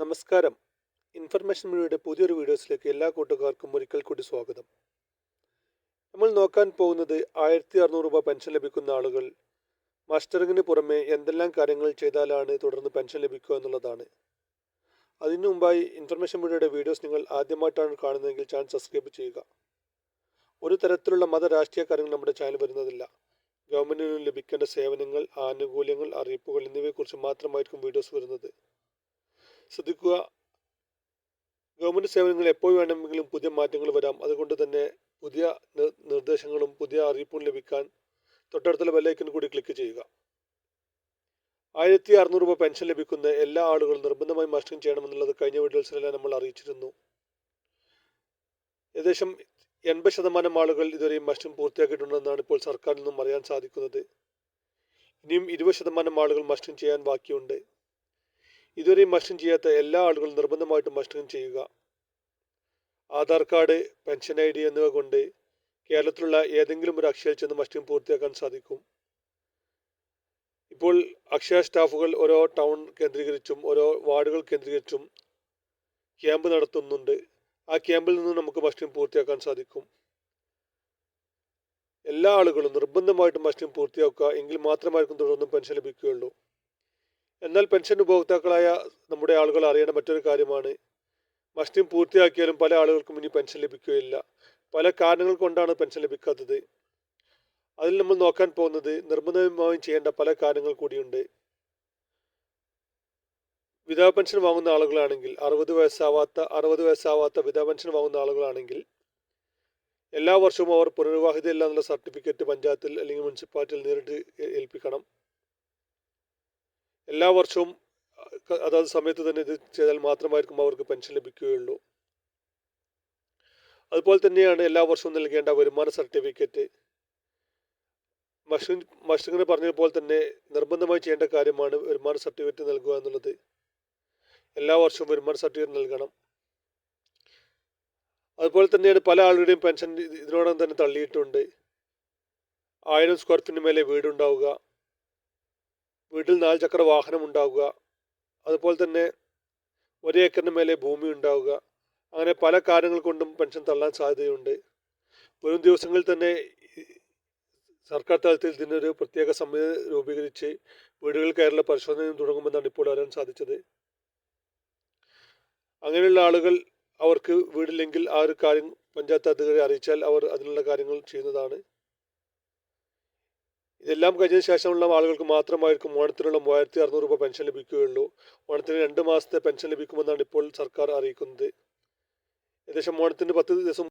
നമസ്കാരം. ഇൻഫർമേഷൻ മീഡിയയുടെ പുതിയൊരു വീഡിയോസിലേക്ക് എല്ലാ കൂട്ടുകാർക്കും ഒരിക്കൽ കൂടി സ്വാഗതം. നമ്മൾ നോക്കാൻ പോകുന്നത് ആയിരത്തി അറുന്നൂറ് രൂപ പെൻഷൻ ലഭിക്കുന്ന ആളുകൾ മാസ്റ്ററിങ്ങിന് പുറമെ എന്തെല്ലാം കാര്യങ്ങൾ ചെയ്താലാണ് തുടർന്ന് പെൻഷൻ ലഭിക്കുക എന്നുള്ളതാണ്. അതിനു മുമ്പായി ഇൻഫർമേഷൻ മീഡിയയുടെ വീഡിയോസ് നിങ്ങൾ ആദ്യമായിട്ടാണ് കാണുന്നതെങ്കിൽ ചാനൽ സബ്സ്ക്രൈബ് ചെയ്യുക. ഒരു തരത്തിലുള്ള മത രാഷ്ട്രീയ കാര്യങ്ങൾ നമ്മുടെ ചാനൽ വരുന്നതില്ല. ഗവൺമെന്റിന് ലഭിക്കേണ്ട സേവനങ്ങൾ ആനുകൂല്യങ്ങൾ അറിയിപ്പുകൾ എന്നിവയെക്കുറിച്ച് മാത്രമായിരിക്കും വീഡിയോസ് വരുന്നത്. ശ്രദ്ധിക്കുക. ഗവൺമെന്റ് സേവനങ്ങളിൽ എപ്പോൾ വേണമെങ്കിലും പുതിയ മാറ്റങ്ങൾ വരാം. അതുകൊണ്ട് തന്നെ പുതിയ നിർദ്ദേശങ്ങളും പുതിയ അറിയിപ്പും ലഭിക്കാൻ തൊട്ടടുത്തുള്ള ബെല്ലൈക്കൻ കൂടി ക്ലിക്ക് ചെയ്യുക. ആയിരത്തി അറുന്നൂറ് രൂപ പെൻഷൻ ലഭിക്കുന്ന എല്ലാ ആളുകളും നിർബന്ധമായി മസ്റ്റിംഗ് ചെയ്യണമെന്നുള്ളത് കഴിഞ്ഞ വീഡിയോസിലെല്ലാം നമ്മൾ അറിയിച്ചിരുന്നു. ഏകദേശം എൺപത് ശതമാനം ആളുകൾ ഇതുവരെയും മസ്റ്റിംഗ് പൂർത്തിയാക്കിയിട്ടുണ്ടെന്നാണ് ഇപ്പോൾ സർക്കാരിൽ നിന്നും അറിയാൻ സാധിക്കുന്നത്. ഇനിയും ഇരുപത് ശതമാനം ആളുകൾ മസ്റ്റിംഗ് ചെയ്യാൻ ബാക്കിയുണ്ട്. ഇതുവരെയും മസ്റ്റിംഗ് ചെയ്യാത്ത എല്ലാ ആളുകളും നിർബന്ധമായിട്ടും മസ്റ്റിംഗ് ചെയ്യുക. Aadhaar card pension I D എന്നിവ കൊണ്ട് കേരളത്തിലുള്ള ഏതെങ്കിലും ഒരു അക്ഷയയിൽ ചെന്ന് മസ്റ്റിംഗ് പൂർത്തിയാക്കാൻ സാധിക്കും. ഇപ്പോൾ അക്ഷയ സ്റ്റാഫുകൾ ഓരോ ടൗൺ കേന്ദ്രീകരിച്ചും ഓരോ വാർഡുകൾ കേന്ദ്രീകരിച്ചും ക്യാമ്പ് നടത്തുന്നുണ്ട്. ആ ക്യാമ്പിൽ നിന്ന് നമുക്ക് മസ്റ്റിംഗ് പൂർത്തിയാക്കാൻ സാധിക്കും. എല്ലാ ആളുകളും നിർബന്ധമായിട്ടും മസ്റ്റിംഗ് പൂർത്തിയാക്കുക എങ്കിൽ മാത്രമായിരിക്കും തുടർന്നും പെൻഷൻ ലഭിക്കുകയുള്ളൂ. എന്നാൽ പെൻഷൻ ഉപഭോക്താക്കളായ നമ്മുടെ ആളുകൾ അറിയേണ്ട മറ്റൊരു കാര്യമാണ്. മസ്റ്റിം പൂർത്തിയാക്കിയാലും പല ആളുകൾക്കും ഇനി പെൻഷൻ ലഭിക്കുകയില്ല. പല കാരണങ്ങൾ കൊണ്ടാണ് പെൻഷൻ ലഭിക്കാത്തത്. അതിൽ നമ്മൾ നോക്കാൻ പോകുന്നത് നിർബന്ധമായും ചെയ്യേണ്ട പല കാര്യങ്ങൾ കൂടിയുണ്ട്. വിധവ പെൻഷൻ വാങ്ങുന്ന ആളുകളാണെങ്കിൽ അറുപത് വയസ്സാവാത്ത അറുപത് വയസ്സാവാത്ത വിധവ പെൻഷൻ വാങ്ങുന്ന ആളുകളാണെങ്കിൽ എല്ലാ വർഷവും അവർ പുനർവിവാഹിതയില്ല എന്നുള്ള സർട്ടിഫിക്കറ്റ് പഞ്ചായത്തിൽ അല്ലെങ്കിൽ മുനിസിപ്പാലിറ്റിയിൽ നേരിട്ട് ഏൽപ്പിക്കണം. എല്ലാ വർഷവും അതാത് സമയത്ത് തന്നെ ഇത് ചെയ്താൽ മാത്രമായിരിക്കും അവർക്ക് പെൻഷൻ ലഭിക്കുകയുള്ളൂ. അതുപോലെ തന്നെയാണ് എല്ലാ വർഷവും നൽകേണ്ട വരുമാന സർട്ടിഫിക്കറ്റ്. മഷിൻ മഷിങ്ങനെ പറഞ്ഞതുപോലെ തന്നെ നിർബന്ധമായി ചെയ്യേണ്ട കാര്യമാണ് വരുമാന സർട്ടിഫിക്കറ്റ് നൽകുക എന്നുള്ളത്. എല്ലാ വർഷവും വരുമാന സർട്ടിഫിക്കറ്റ് നൽകണം. അതുപോലെ തന്നെയാണ് പല ആളുകളുടെയും പെൻഷൻ ഇത് ഇതിനോടകം തന്നെ തള്ളിയിട്ടുണ്ട്. ആയിരം സ്ക്വയർ ഫീറ്റിന് മേലെ വീടുണ്ടാവുക. വീട്ടിൽ നാല് ചക്ര വാഹനം ഉണ്ടാവുക. അതുപോലെ തന്നെ ഒരേ ഏക്കറിന് മേലെ ഭൂമി ഉണ്ടാവുക. അങ്ങനെ പല കാര്യങ്ങൾ കൊണ്ടും പെൻഷൻ തള്ളാൻ സാധ്യതയുണ്ട്. വരും ദിവസങ്ങളിൽ തന്നെ സർക്കാർ തലത്തിൽ ഇതിനൊരു പ്രത്യേക സമിതി രൂപീകരിച്ച് വീടുകൾ കയറുള്ള പരിശോധനയും തുടങ്ങുമെന്നാണ് ഇപ്പോൾ അറിയാൻ സാധിച്ചത്. അങ്ങനെയുള്ള ആളുകൾ അവർക്ക് വീടില്ലെങ്കിൽ ആ ഒരു കാര്യം പഞ്ചായത്ത് അധികാരി അറിയിച്ചാൽ അവർ അതിനുള്ള കാര്യങ്ങൾ ചെയ്യുന്നതാണ്. ഇതെല്ലാം കഴിഞ്ഞതിന് ശേഷമുള്ള ആളുകൾക്ക് മാത്രമായിരിക്കും ഓണത്തിനുള്ള മൂവായിരത്തി അറുന്നൂറ് രൂപ പെൻഷൻ ലഭിക്കുകയുള്ളൂ. ഓണത്തിന് രണ്ട് മാസത്തെ പെൻഷൻ ലഭിക്കുമെന്നാണ് ഇപ്പോൾ സർക്കാർ അറിയിക്കുന്നത്. ഏകദേശം ഓണത്തിന് പത്ത് ദിവസം